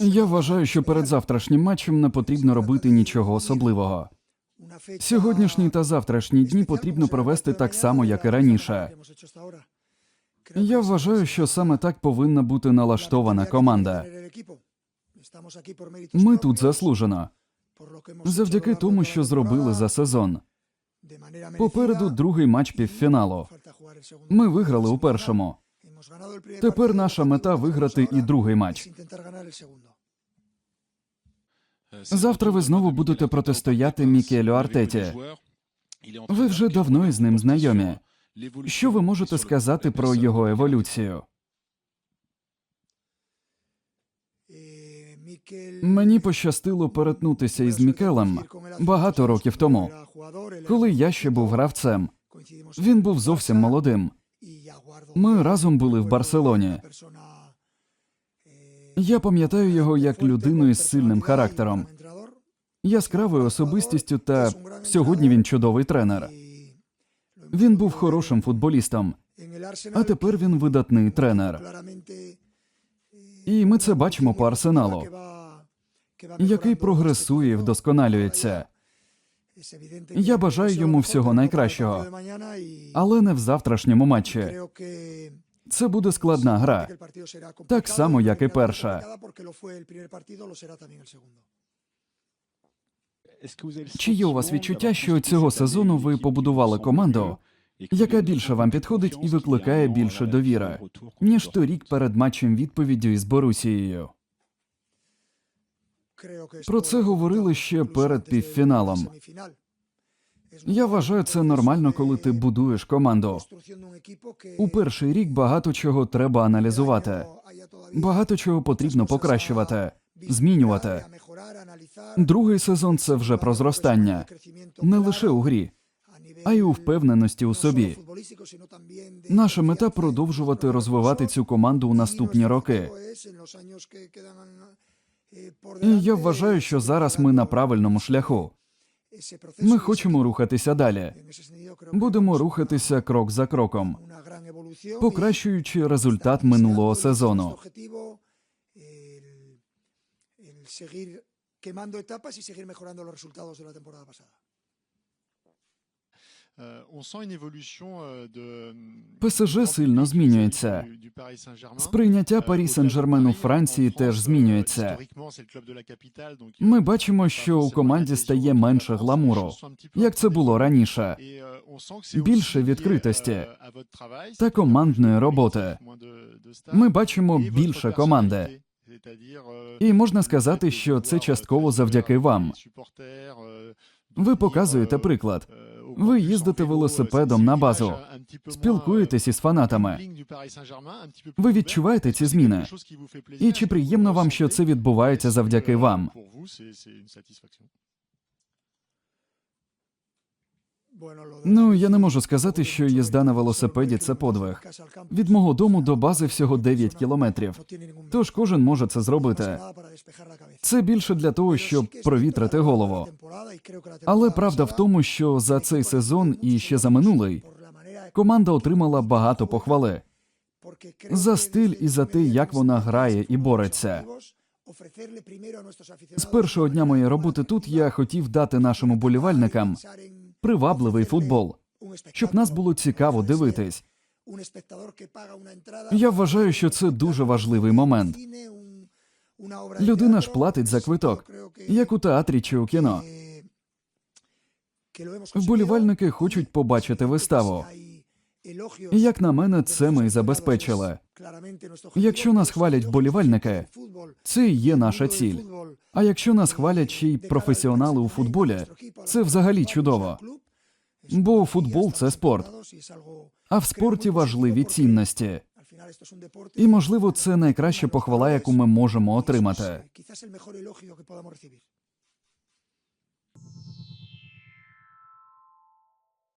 Я вважаю, що перед завтрашнім матчем не потрібно робити нічого особливого. Сьогоднішній та завтрашні дні потрібно провести так само, як і раніше. Я вважаю, що саме так повинна бути налаштована команда. Ми тут заслужено, завдяки тому, що зробили за сезон. Попереду другий матч півфіналу. Ми виграли у першому. Тепер наша мета виграти і другий матч. Завтра ви знову будете протистояти Мікелю Артеті. Ви вже давно із ним знайомі. Що ви можете сказати про його еволюцію? Мені пощастило перетнутися із Мікелем багато років тому, коли я ще був гравцем. Він був зовсім молодим. Ми разом були в Барселоні. Я пам'ятаю його як людину із сильним характером, яскравою особистістю, та сьогодні він чудовий тренер. Він був хорошим футболістом, а тепер він видатний тренер. І ми це бачимо по арсеналу, який прогресує і вдосконалюється. Я бажаю йому всього найкращого, але не в завтрашньому матчі. Це буде складна гра, так само, як і перша. Чи є у вас відчуття, що цього сезону ви побудували команду, яка більше вам підходить і викликає більше довіри, ніж торік перед матчем відповіддю із Борусією? Про це говорили ще перед півфіналом. Я вважаю це нормально, коли ти будуєш команду. У перший рік багато чого треба аналізувати, багато чого потрібно покращувати, змінювати. Другий сезон це вже про зростання, не лише у грі, а й у впевненості у собі. Наша мета продовжувати розвивати цю команду у наступні роки. І я вважаю, що зараз ми на правильному шляху. Ми хочемо рухатися далі. Будемо рухатися крок за кроком, покращуючи результат минулого сезону. ПСЖ сильно змінюється. Сприйняття Парі Сен-Жермен у Франції теж змінюється. Ми бачимо, що у команді стає менше гламуру, як це було раніше. Більше відкритості та командної роботи. Ми бачимо більше команди. І можна сказати, що це частково завдяки вам. Ви показуєте приклад. Ви їздите велосипедом на базу, спілкуєтесь із фанатами. Ви відчуваєте ці зміни? І чи приємно вам, що це відбувається завдяки вам? Ну, я не можу сказати, що їзда на велосипеді це подвиг. Від мого дому до бази всього 9 кілометрів. Тож кожен може це зробити. Це більше для того, щоб провітрити голову. Але правда в тому, що за цей сезон і ще за минулий команда отримала багато похвали за стиль і за те, як вона грає і бореться. З першого дня моєї роботи тут я хотів дати нашим уболівальникам привабливий футбол, щоб нас було цікаво дивитись. Я вважаю, що це дуже важливий момент. Людина ж платить за квиток, як у театрі чи у кіно. Вболівальники хочуть побачити виставу. І, як на мене, це ми і забезпечили. Якщо нас хвалять вболівальники, це і є наша ціль. А якщо нас хвалять ще й професіонали у футболі, це взагалі чудово. Бо футбол це спорт, а в спорті важливі цінності. І, можливо, це найкраща похвала, яку ми можемо отримати.